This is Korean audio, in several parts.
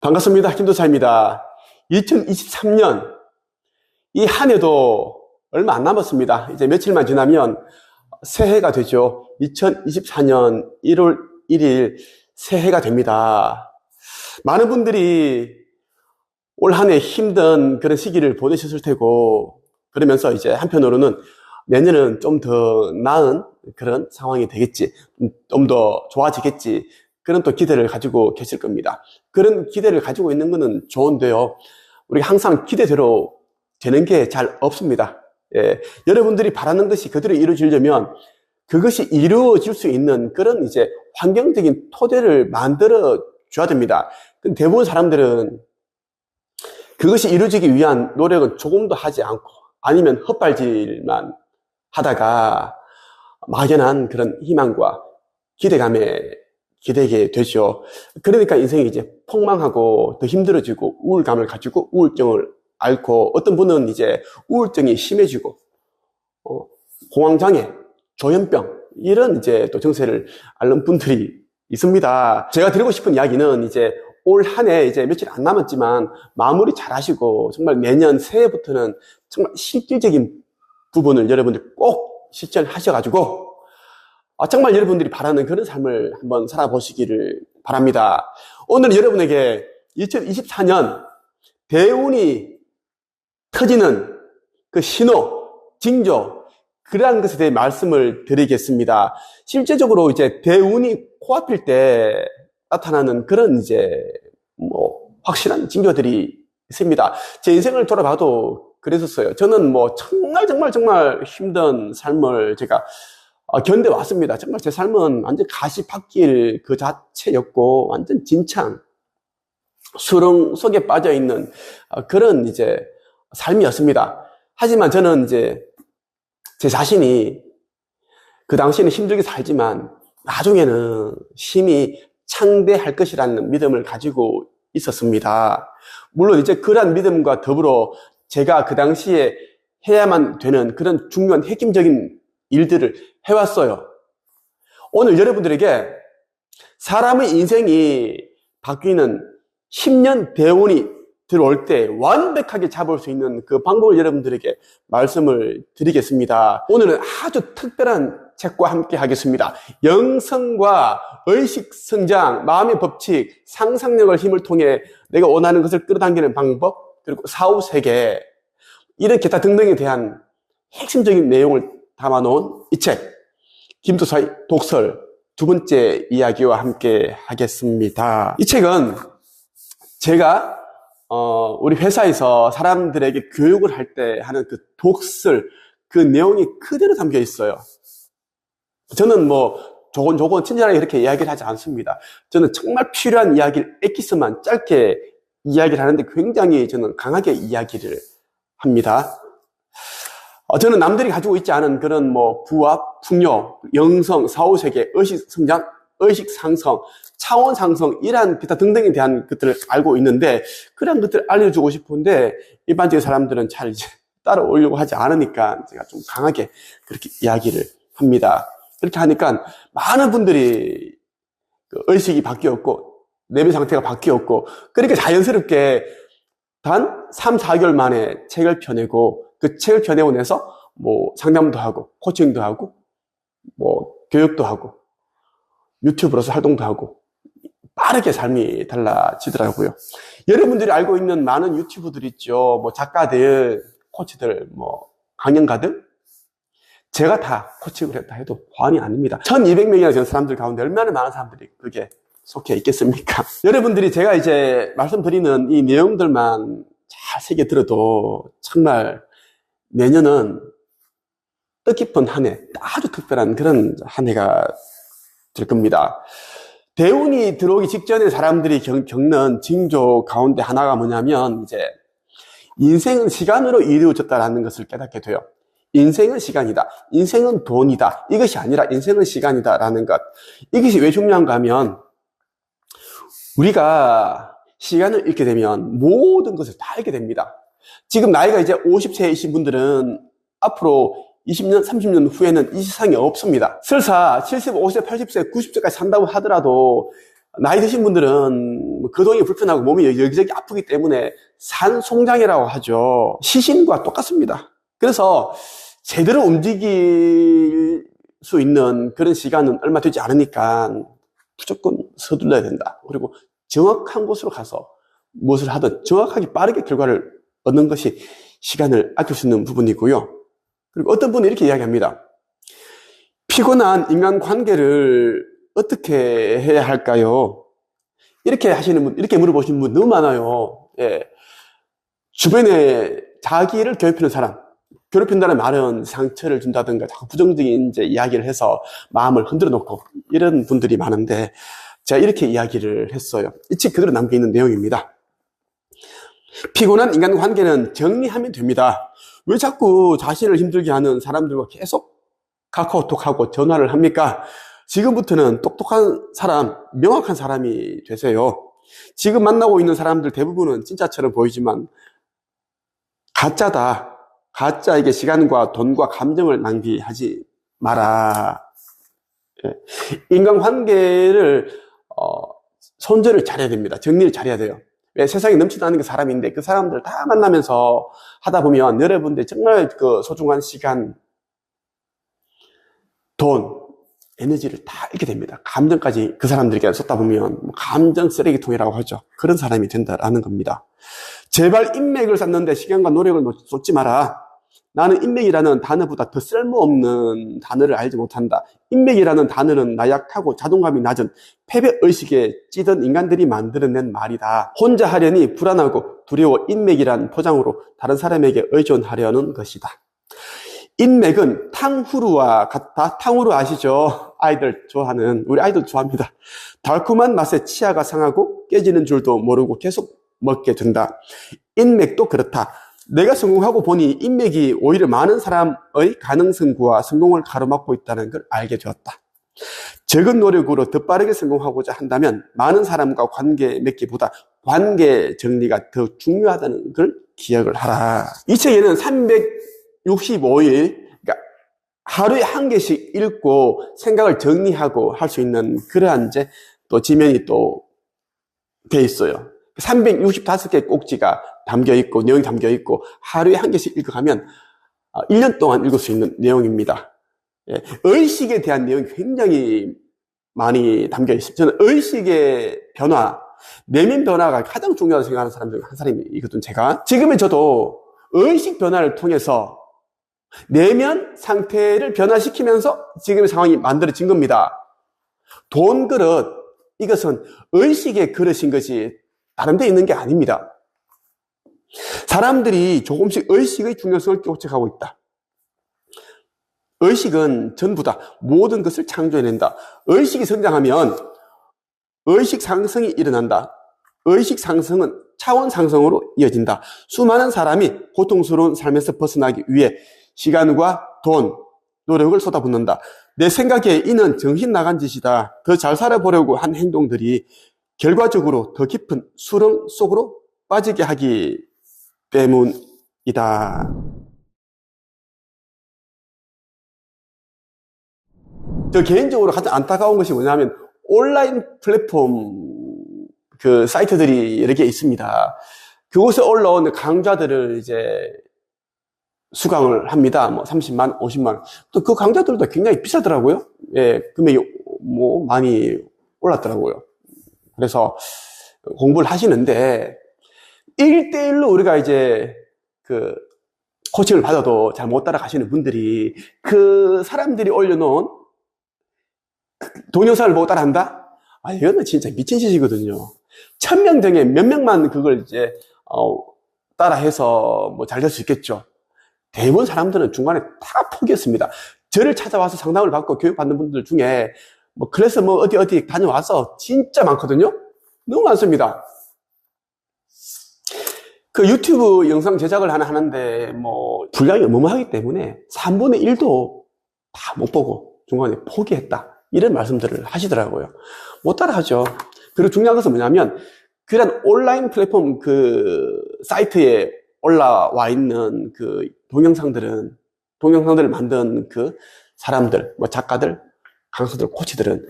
반갑습니다. 김도사입니다. 2023년 이 한 해도 얼마 안 남았습니다. 이제 며칠만 지나면 새해가 되죠. 2024년 1월 1일 새해가 됩니다. 많은 분들이 올 한 해 힘든 그런 시기를 보내셨을 테고 그러면서 이제 한편으로는 내년은 좀 더 나은 그런 상황이 되겠지. 좀 더 좋아지겠지. 그런 또 기대를 가지고 계실 겁니다. 그런 기대를 가지고 있는 것은 좋은데요. 우리가 항상 기대대로 되는 게 잘 없습니다. 예, 여러분들이 바라는 것이 그대로 이루어지려면 그것이 이루어질 수 있는 그런 이제 환경적인 토대를 만들어 줘야 됩니다. 대부분 사람들은 그것이 이루어지기 위한 노력은 조금도 하지 않고 아니면 헛발질만 하다가 막연한 그런 희망과 기대감에 기대게 되죠. 그러니까 인생이 이제 폭망하고 더 힘들어지고 우울감을 가지고 우울증을 앓고 어떤 분은 이제 우울증이 심해지고 어, 공황장애, 조현병 이런 이제 또 정세를 앓는 분들이 있습니다. 제가 드리고 싶은 이야기는 이제 올 한 해 이제 며칠 안 남았지만 마무리 잘 하시고 정말 내년 새해부터는 정말 실질적인 부분을 여러분들 꼭 실천하셔가지고 아, 정말 여러분들이 바라는 그런 삶을 한번 살아보시기를 바랍니다. 오늘 여러분에게 2024년 대운이 터지는 그 신호, 징조, 그러한 것에 대해 말씀을 드리겠습니다. 실제적으로 이제 대운이 코앞일 때 나타나는 그런 이제 뭐 확실한 징조들이 있습니다. 제 인생을 돌아봐도 그랬었어요. 저는 뭐 정말 정말 정말 힘든 삶을 제가 어, 견뎌왔습니다. 정말 제 삶은 완전 가시밭길 그 자체였고, 완전 진창, 수렁 속에 빠져있는 어, 그런 이제 삶이었습니다. 하지만 저는 이제 제 자신이 그 당시에는 힘들게 살지만 나중에는 힘이 창대할 것이라는 믿음을 가지고 있었습니다. 물론 이제 그러한 믿음과 더불어 제가 그 당시에 해야만 되는 그런 중요한 핵심적인 일들을 해왔어요. 오늘 여러분들에게 사람의 인생이 바뀌는 10년 대운이 들어올 때 완벽하게 잡을 수 있는 그 방법을 여러분들에게 말씀을 드리겠습니다. 오늘은 아주 특별한 책과 함께 하겠습니다. 영성과 의식 성장, 마음의 법칙, 상상력을 힘을 통해 내가 원하는 것을 끌어당기는 방법, 그리고 사후 세계, 이런 기타 등등에 대한 핵심적인 내용을 담아놓은 이 책, 김도사의 독설 두 번째 이야기와 함께 하겠습니다. 이 책은 제가 어, 우리 회사에서 사람들에게 교육을 할 때 하는 그 독설, 그 내용이 그대로 담겨 있어요. 저는 뭐 조곤조곤 친절하게 이렇게 이야기를 하지 않습니다. 저는 정말 필요한 이야기를 엑기스만 짧게 이야기를 하는데 굉장히 저는 강하게 이야기를 합니다. 어, 저는 남들이 가지고 있지 않은 그런 뭐 부와 풍요, 영성, 사후세계, 의식 성장, 의식 상성, 차원 상성, 이러한 기타 등등에 대한 것들을 알고 있는데, 그런 것들을 알려주고 싶은데, 일반적인 사람들은 잘 이제 따라오려고 하지 않으니까 제가 좀 강하게 그렇게 이야기를 합니다. 그렇게 하니까 많은 분들이 그 의식이 바뀌었고, 내면 상태가 바뀌었고, 그러니까 자연스럽게 단 3, 4개월 만에 책을 펴내고, 그 책을 나서 뭐 상담도 하고 코칭도 하고 뭐 교육도 하고 유튜브로서 활동도 하고 빠르게 삶이 달라지더라고요. 여러분들이 알고 있는 많은 유튜브들 있죠. 뭐 작가들, 코치들, 뭐 강연가들 제가 다 코칭을 했다 해도 과언이 아닙니다. 1200명이나 되는 사람들 가운데 얼마나 많은 사람들이 그게 속해 있겠습니까? 여러분들이 제가 이제 말씀드리는 이 내용들만 잘 새겨 들어도 정말 내년은 뜻깊은 한 해, 아주 특별한 그런 한 해가 될 겁니다. 대운이 들어오기 직전에 사람들이 겪는 징조 가운데 하나가 뭐냐면, 이제, 인생은 시간으로 이루어졌다라는 것을 깨닫게 돼요. 인생은 시간이다. 인생은 돈이다. 이것이 아니라 인생은 시간이다라는 것. 이것이 왜 중요한가 하면, 우리가 시간을 잃게 되면 모든 것을 다 잃게 됩니다. 지금 나이가 이제 50세이신 분들은 앞으로 20년, 30년 후에는 이 세상에 없습니다. 설사 70, 50세, 80세, 90세까지 산다고 하더라도 나이 드신 분들은 뭐 거동이 불편하고 몸이 여기저기 아프기 때문에 산송장이라고 하죠. 시신과 똑같습니다. 그래서 제대로 움직일 수 있는 그런 시간은 얼마 되지 않으니까 무조건 서둘러야 된다. 그리고 정확한 곳으로 가서 무엇을 하든 정확하게 빠르게 결과를 얻는 것이 시간을 아낄 수 있는 부분이고요. 그리고 어떤 분은 이렇게 이야기합니다. 피곤한 인간관계를 어떻게 해야 할까요? 이렇게 하시는 분, 이렇게 물어보시는 분 너무 많아요. 예. 주변에 자기를 괴롭히는 사람, 괴롭힌다는 말은 상처를 준다든가 자꾸 부정적인 이제 이야기를 해서 마음을 흔들어 놓고 이런 분들이 많은데 제가 이렇게 이야기를 했어요. 이 책 그대로 남겨 있는 내용입니다. 피곤한 인간 관계는 정리하면 됩니다. 왜 자꾸 자신을 힘들게 하는 사람들과 계속 카카오톡하고 전화를 합니까? 지금부터는 똑똑한 사람, 명확한 사람이 되세요. 지금 만나고 있는 사람들 대부분은 진짜처럼 보이지만 가짜다. 가짜에게 시간과 돈과 감정을 낭비하지 마라. 예. 인간관계를 어, 손절을 잘해야 됩니다. 정리를 잘해야 돼요. 왜 세상에 넘치는 게 사람인데 그 사람들 다 만나면서 하다 보면 여러분들 정말 그 소중한 시간, 돈, 에너지를 다 잃게 됩니다. 감정까지 그 사람들에게 쏟다 보면 뭐 감정 쓰레기통이라고 하죠. 그런 사람이 된다라는 겁니다. 제발 인맥을 쌓는데 시간과 노력을 쏟지 마라. 나는 인맥이라는 단어보다 더 쓸모없는 단어를 알지 못한다. 인맥이라는 단어는 나약하고 자존감이 낮은 패배의식에 찌든 인간들이 만들어낸 말이다. 혼자 하려니 불안하고 두려워 인맥이란 포장으로 다른 사람에게 의존하려는 것이다. 인맥은 탕후루와 같다. 탕후루 아시죠? 아이들 좋아하는, 우리 아이들 좋아합니다. 달콤한 맛에 치아가 상하고 깨지는 줄도 모르고 계속 먹게 된다. 인맥도 그렇다. 내가 성공하고 보니 인맥이 오히려 많은 사람의 가능성과 성공을 가로막고 있다는 걸 알게 되었다. 적은 노력으로 더 빠르게 성공하고자 한다면 많은 사람과 관계 맺기보다 관계 정리가 더 중요하다는 걸 기억을 하라. 이 책에는 365일, 그러니까 하루에 한 개씩 읽고 생각을 정리하고 할 수 있는 그러한 이제 또 지면이 또 돼 있어요. 365개 꼭지가 담겨 있고 내용이 담겨 있고 하루에 한 개씩 읽어가면 1년 동안 읽을 수 있는 내용입니다. 예, 의식에 대한 내용이 굉장히 많이 담겨 있습니다. 저는 의식의 변화, 내면 변화가 가장 중요하다고 생각하는 사람 중에 한 사람이거든요. 제가 지금의 저도 의식 변화를 통해서 내면 상태를 변화시키면서 지금의 상황이 만들어진 겁니다. 돈 그릇 이것은 의식의 그릇인 것이 다른 데 있는 게 아닙니다. 사람들이 조금씩 의식의 중요성을 깨우쳐가고 있다. 의식은 전부다. 모든 것을 창조해낸다. 의식이 성장하면 의식 상승이 일어난다. 의식 상승은 차원 상승으로 이어진다. 수많은 사람이 고통스러운 삶에서 벗어나기 위해 시간과 돈, 노력을 쏟아붓는다. 내 생각에 이는 정신 나간 짓이다. 더 잘 살아보려고 한 행동들이 결과적으로 더 깊은 수렁 속으로 빠지게 하기 때문이다. 저 개인적으로 가장 안타까운 것이 뭐냐면 온라인 플랫폼 그 사이트들이 개 있습니다. 그곳에 올라온 강좌들을 이제 수강을 합니다. 뭐 30만, 50만. 또 그 강좌들도 굉장히 비싸더라고요. 예, 금액이 뭐 많이 올랐더라고요. 그래서 공부를 하시는데 1대1로 우리가 이제 그 코칭을 받아도 잘 못 따라가시는 분들이 그 사람들이 올려놓은 동영상을 보고 따라한다? 아, 이거는 진짜 미친 짓이거든요. 천명 중에 몇 명만 그걸 이제, 어, 따라해서 뭐 잘 될 수 있겠죠. 대부분 사람들은 중간에 다 포기했습니다. 저를 찾아와서 상담을 받고 교육받는 분들 중에 뭐 그래서 뭐 어디 어디 다녀와서 진짜 많거든요. 너무 많습니다. 그 유튜브 영상 제작을 하나 하는데 뭐 분량이 어마어마하기 때문에 3분의 1도 다 못 보고 중간에 포기했다. 이런 말씀들을 하시더라고요. 못 따라하죠. 그리고 중요한 것은 뭐냐면 그런 온라인 플랫폼 그 사이트에 올라와 있는 그 동영상들은 동영상들을 만든 그 사람들, 뭐 작가들, 강사들, 코치들은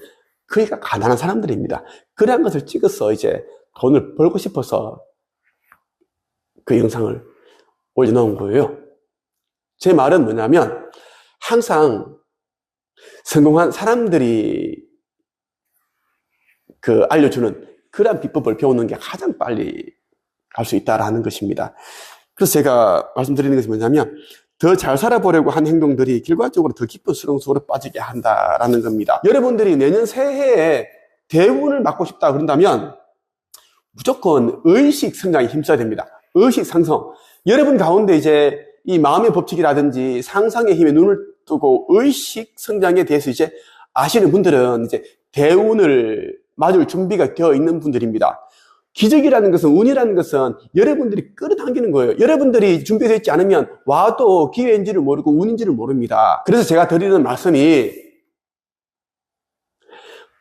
그러니까 가난한 사람들입니다. 그러한 것을 찍어서 이제 돈을 벌고 싶어서 그 영상을 올려놓은 거예요. 제 말은 뭐냐면 항상 성공한 사람들이 그 알려주는 그러한 비법을 배우는 게 가장 빨리 갈 수 있다라는 것입니다. 그래서 제가 말씀드리는 것이 뭐냐면 더 잘 살아보려고 한 행동들이 결과적으로 더 깊은 수렁 속으로 빠지게 한다라는 겁니다. 여러분들이 내년 새해에 대운을 맡고 싶다 그런다면 무조건 의식 성장에 힘써야 됩니다. 의식 상성. 여러분 가운데 이제 이 마음의 법칙이라든지 상상의 힘에 눈을 뜨고 의식 성장에 대해서 이제 아시는 분들은 이제 대운을 맞을 준비가 되어 있는 분들입니다. 기적이라는 것은, 운이라는 것은 여러분들이 끌어당기는 거예요. 여러분들이 준비되어 있지 않으면 와도 기회인지를 모르고 운인지를 모릅니다. 그래서 제가 드리는 말씀이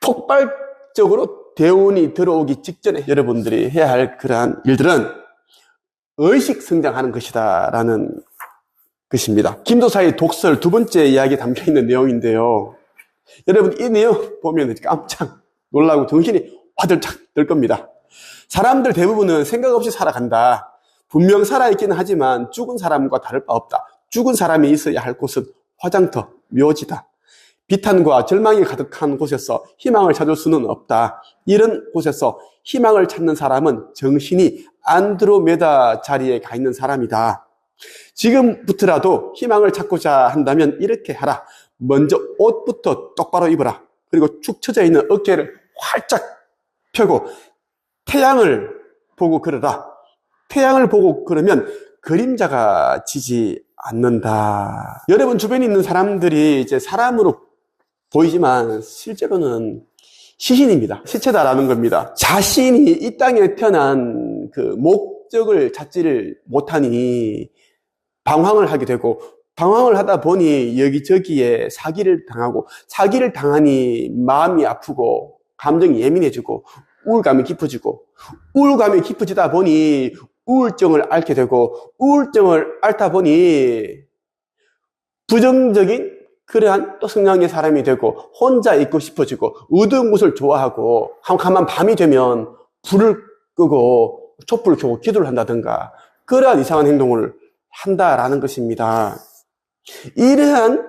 폭발적으로 대운이 들어오기 직전에 여러분들이 해야 할 그러한 일들은 의식 성장하는 것이다. 라는 것입니다. 김도사의 독설 두 번째 이야기에 담겨 있는 내용인데요. 여러분, 이 내용 보면 깜짝 놀라고 정신이 화들짝 들 겁니다. 사람들 대부분은 생각 없이 살아간다. 분명 살아있기는 하지만 죽은 사람과 다를 바 없다. 죽은 사람이 있어야 할 곳은 화장터, 묘지다. 비탄과 절망이 가득한 곳에서 희망을 찾을 수는 없다. 이런 곳에서 희망을 찾는 사람은 정신이 안드로메다 자리에 가 있는 사람이다. 지금부터라도 희망을 찾고자 한다면 이렇게 하라. 먼저 옷부터 똑바로 입어라. 그리고 축 처져 있는 어깨를 활짝 펴고 태양을 보고 걸어라. 태양을 보고 걸으면 그림자가 지지 않는다. 여러분 주변에 있는 사람들이 이제 사람으로 보이지만 실제로는 시신입니다. 시체다라는 겁니다. 자신이 이 땅에 태어난 그 목적을 찾지를 못하니 방황을 하게 되고 방황을 하다 보니 여기저기에 사기를 당하고 사기를 당하니 마음이 아프고 감정이 예민해지고 우울감이 깊어지고 우울감이 깊어지다 보니 우울증을 앓게 되고 우울증을 앓다 보니 부정적인 그러한 또 성향의 사람이 되고 혼자 있고 싶어지고 어두운 곳을 좋아하고 캄캄한 밤이 되면 불을 끄고 촛불을 켜고 기도를 한다든가 그러한 이상한 행동을 한다라는 것입니다. 이러한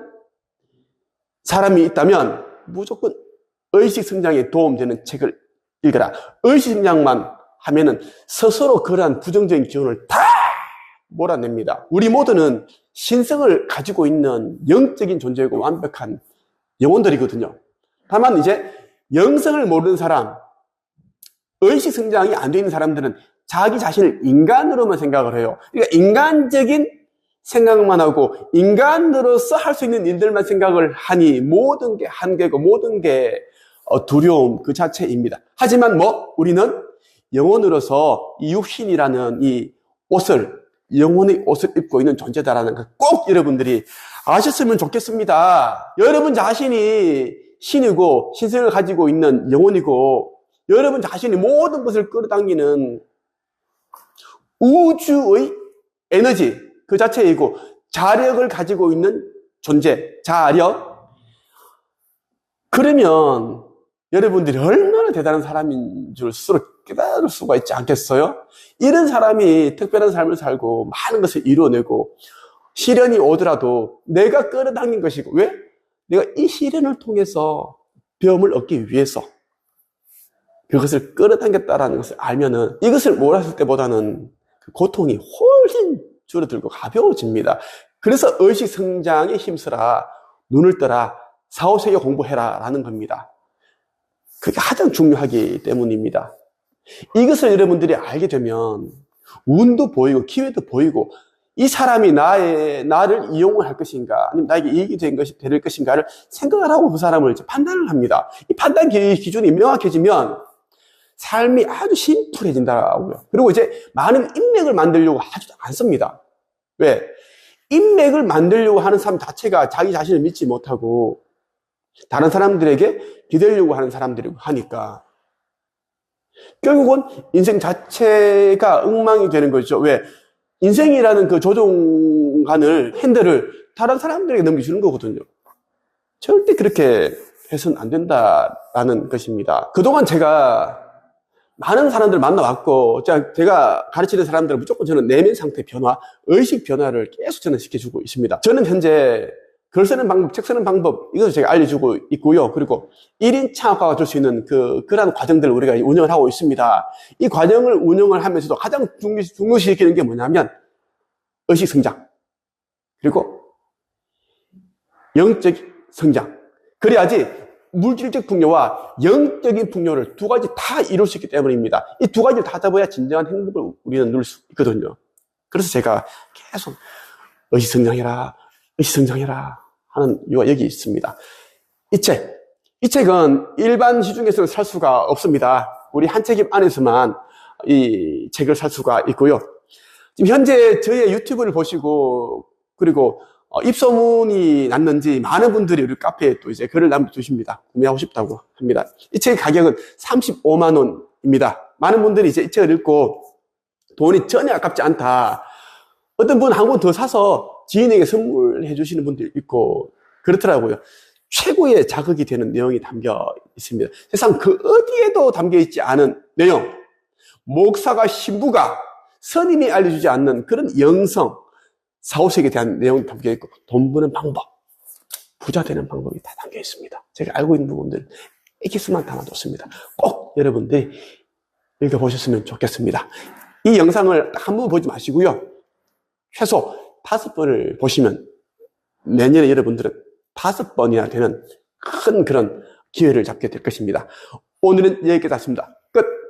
사람이 있다면 무조건 의식 성장에 도움되는 책을 읽어라. 의식 성장만 하면은 스스로 그러한 부정적인 기운을 다 몰아냅니다. 우리 모두는 신성을 가지고 있는 영적인 존재이고 완벽한 영혼들이거든요. 다만 이제 영성을 모르는 사람, 의식 성장이 안 되는 사람들은 자기 자신을 인간으로만 생각을 해요. 그러니까 인간적인 생각만 하고 인간으로서 할 수 있는 일들만 생각을 하니 모든 게 한계고 모든 게 어, 두려움 그 자체입니다. 하지만 뭐 우리는 영혼으로서 이 육신이라는 이 옷을 영혼의 옷을 입고 있는 존재다라는 걸 꼭 여러분들이 아셨으면 좋겠습니다. 여러분 자신이 신이고 신성을 가지고 있는 영혼이고 여러분 자신이 모든 것을 끌어당기는 우주의 에너지 그 자체이고 자력을 가지고 있는 존재, 자력. 그러면 여러분들이 얼마나 대단한 사람인 줄 스스로 깨달을 수가 있지 않겠어요? 이런 사람이 특별한 삶을 살고 많은 것을 이루어내고 시련이 오더라도 내가 끌어당긴 것이고 왜? 내가 이 시련을 통해서 병을 얻기 위해서 그것을 끌어당겼다라는 것을 알면은 이것을 몰았을 때보다는 그 고통이 훨씬 줄어들고 가벼워집니다. 그래서 의식 성장에 힘쓰라, 눈을 떠라, 사후세계 공부해라 라는 겁니다. 그게 가장 중요하기 때문입니다. 이것을 여러분들이 알게 되면 운도 보이고 기회도 보이고 이 사람이 나의 나를 이용을 할 것인가 아니면 나에게 이익이 된 것이 될 것인가를 생각을 하고 그 사람을 이제 판단을 합니다. 이 판단 기준이 명확해지면 삶이 아주 심플해진다고요. 그리고 이제 많은 인맥을 만들려고 하지도 않습니다. 왜? 인맥을 만들려고 하는 사람 자체가 자기 자신을 믿지 못하고 다른 사람들에게 기대려고 하는 사람들이고 하니까 결국은 인생 자체가 엉망이 되는 거죠. 왜? 인생이라는 그 조종관을, 핸들을 다른 사람들에게 넘기주는 거거든요. 절대 그렇게 해서는 안 된다라는 것입니다. 그동안 제가 많은 사람들 만나왔고, 제가 가르치는 사람들은 무조건 저는 내면 상태 변화, 의식 변화를 계속 저는 시켜주고 있습니다. 저는 현재 글 쓰는 방법, 책 쓰는 방법, 이것을 제가 알려주고 있고요. 그리고 1인 창업가가 줄수 있는 그, 그러한 과정들을 우리가 운영을 하고 있습니다. 이 과정을 운영을 하면서도 가장 중요, 중요시키는 게 뭐냐면, 의식 성장. 그리고 영적 성장. 그래야지 물질적 풍요와 영적인 풍요를 두 가지 다 이룰 수 있기 때문입니다. 이 두 가지를 다 잡아야 진정한 행복을 우리는 누릴 수 있거든요. 그래서 제가 계속 의식 성장해라, 의식 성장해라 하는 이유가 여기 있습니다. 이 책, 이 책은 일반 시중에서는 살 수가 없습니다. 우리 한책임 안에서만 이 책을 살 수가 있고요. 지금 현재 저의 유튜브를 보시고 그리고 어, 입소문이 났는지 많은 분들이 우리 카페에 또 이제 글을 남겨주십니다. 구매하고 싶다고 합니다. 이 책의 가격은 35만 원입니다. 많은 분들이 이제 이 책을 읽고 돈이 전혀 아깝지 않다. 어떤 분은 한 권 더 사서 지인에게 선물해 주시는 분들 있고 그렇더라고요. 최고의 자극이 되는 내용이 담겨 있습니다. 세상 그 어디에도 담겨 있지 않은 내용. 목사가 신부가 선임이 알려주지 않는 그런 영성, 사후세계에 대한 내용이 담겨 있고 돈 버는 방법, 부자 되는 방법이 다 담겨 있습니다. 제가 알고 있는 부분들 에기스만 담아뒀습니다. 꼭 여러분들이 읽어보셨으면 좋겠습니다. 이 영상을 한 번 보지 마시고요. 최소 다섯 번을 보시면 내년에 여러분들은 다섯 번이나 되는 큰 그런 기회를 잡게 될 것입니다. 오늘은 여기까지 했습니다. 끝!